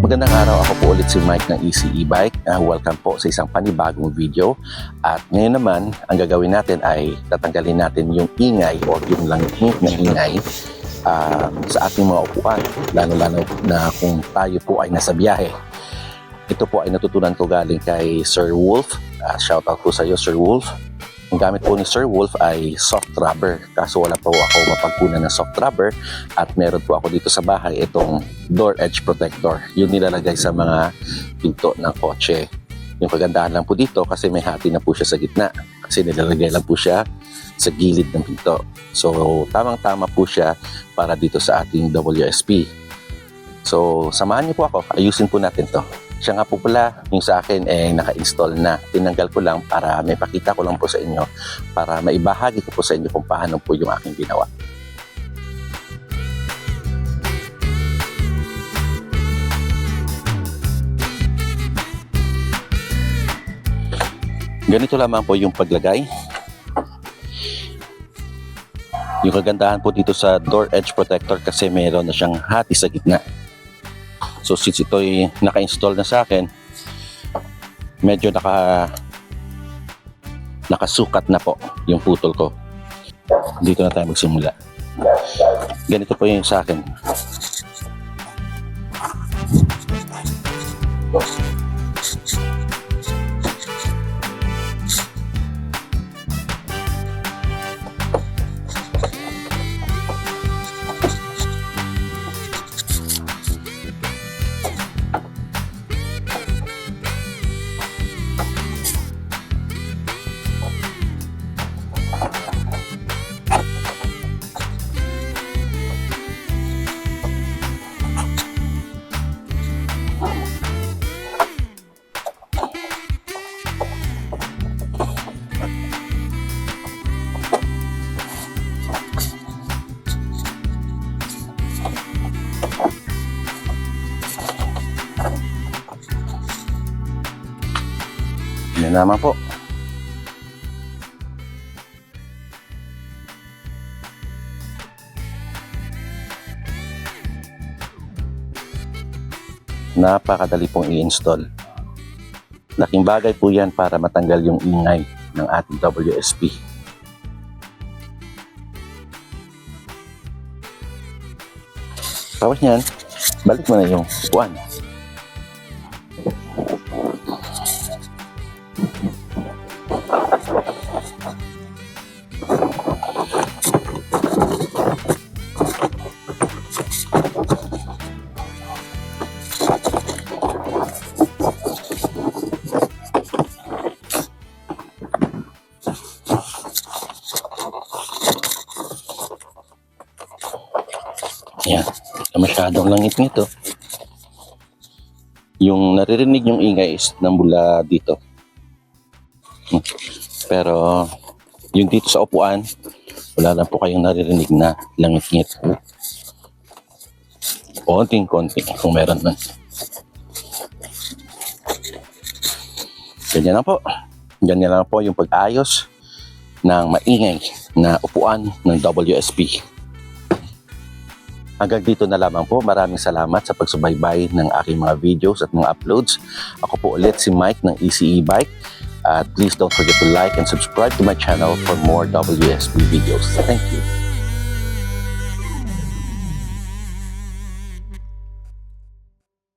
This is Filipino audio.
Magandang araw, ako po ulit si Mike ng Easy E-Bike. Ah, welcome po sa isang panibagong video. At ngayon naman, ang gagawin natin ay tatanggalin natin yung ingay o yung langit na ingay ah, sa ating mga upuan. Lalo-lalo na kung tayo po ay nasa biyahe. Ito po ay natutunan ko galing kay Sir Wolf. Ah, shout out po sa iyo, Sir Wolf. Ang gamit po ni Sir Wolf ay soft rubber. Kaso wala po ako mapagkunan ng soft rubber at meron po ako dito sa bahay itong door edge protector. Yung nilalagay sa mga pinto ng kotse. Yung kagandahan lang po dito kasi may hati na po siya sa gitna. Kasi nilalagay lang po siya sa gilid ng pinto. So tamang-tama po siya para dito sa ating WSP. So samahan niyo po ako. Ayusin po natin to. Siya nga po pala, yung sa akin eh naka-install na. Tinanggal ko lang para may pakita ko lang po sa inyo para maibahagi ko po sa inyo kung paano po yung aking ginawa. Ganito lamang po yung paglagay. Yung kagandahan po dito sa door edge protector kasi mayroon na siyang hati sa gitna. So since ito'y naka-install na sa akin, medyo naka nakasukat na po yung putol ko. Dito na tayo magsimula. Ganito po yung sa akin. Yan naman po. Napakadali pong i-install. Laking bagay po yan para matanggal yung ingay ng ating WSP. Tapos yan, balik mo na yung upuan. Yan. Masyadong langit nito. Yung naririnig yung ingay is nang mula dito. Hmm. Pero yung dito sa upuan, wala lang po kayong naririnig na langit-ngit. Konting-konti kung meron man. Ganyan lang po. Ganyan lang po yung pag-ayos ng maingay na upuan ng WSP. Hanggang dito na lamang po. Maraming salamat sa pagsubaybay ng aking mga videos at mga uploads. Ako po ulit si Mike ng ECE Bike. At please don't forget to like and subscribe to my channel for more WSP videos. Thank you.